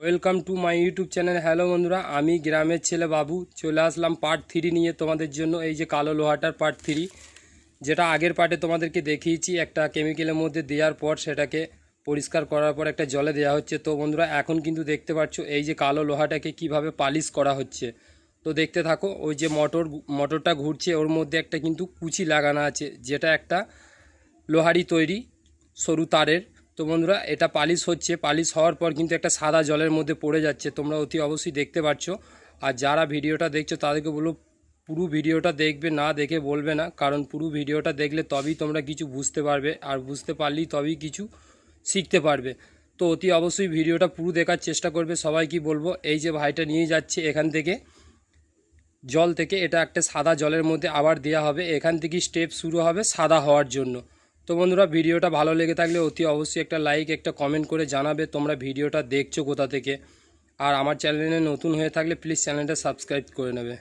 Welcome to my YouTube channel hello বন্ধুরা। আমি গ্রামের ছেলে বাবু। চলে আসলাম পার্ট থ্রি নিয়ে তোমাদের জন্য। এই যে কালো লোহাটার পার্ট থ্রি যেটা আগের পার্টে তোমাদেরকে দেখিয়েছি, একটা কেমিক্যালের মধ্যে দেওয়ার পর সেটাকে পরিষ্কার করার পর একটা জলে দেওয়া হচ্ছে। তো বন্ধুরা, এখন কিন্তু দেখতে পাচ্ছ, এই যে কালো লোহাটাকে কীভাবে পালিশ করা হচ্ছে। তো দেখতে থাকো, ওই যে মোটর মোটরটা ঘুরছে। ওর মধ্যে একটা কিন্তু কুচি লাগানো আছে, যেটা একটা লোহারি তৈরি সরু তারের। তো বন্ধুরা, এটা পালিশ হচ্ছে। পালিশ হওয়ার পর কিন্তু একটা সাদা জলের মধ্যে পড়ে যাচ্ছে। তোমরা অতি অবশ্যই দেখতে পাচ্ছ। আর যারা ভিডিওটা দেখছ, তাদেরকে বলো পুরো ভিডিওটা দেখবে, না দেখে বলবে না। কারণ পুরো ভিডিওটা দেখলে তবেই তোমরা কিছু বুঝতে পারবে। আর বুঝতে পারলেই তবেই কিছু শিখতে পারবে। তো অতি অবশ্যই ভিডিওটা পুরো দেখার চেষ্টা করবে। সবাই কি বলব, এই যে ভাইটা নিয়ে যাচ্ছে এখান থেকে, জল থেকে, এটা একটা সাদা জলের মধ্যে আবার দেওয়া হবে। এখান থেকেই স্টেপ শুরু হবে সাদা হওয়ার জন্য। তো বন্ধুরা, ভিডিওটা ভালো লেগে থাকলে অতি অবশ্যই একটা লাইক একটা কমেন্ট করে জানাবে তোমরা ভিডিওটা দেখছ কোথা থেকে। আর আমার চ্যানেলে নতুন হয়ে থাকলে প্লিজ চ্যানেলটা সাবস্ক্রাইব করে নেবে।